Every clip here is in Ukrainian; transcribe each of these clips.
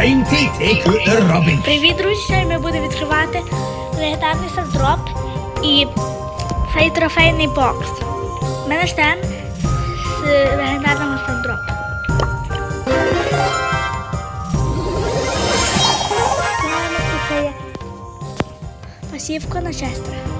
take out. Привіт, друзі! Ми будемо відкривати легендарний сандроп і цей трофейний бокс. У мене штен з легендарного є пасівка на Честера.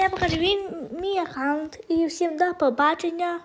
я покажу мій, аккаунт і всім до побачення.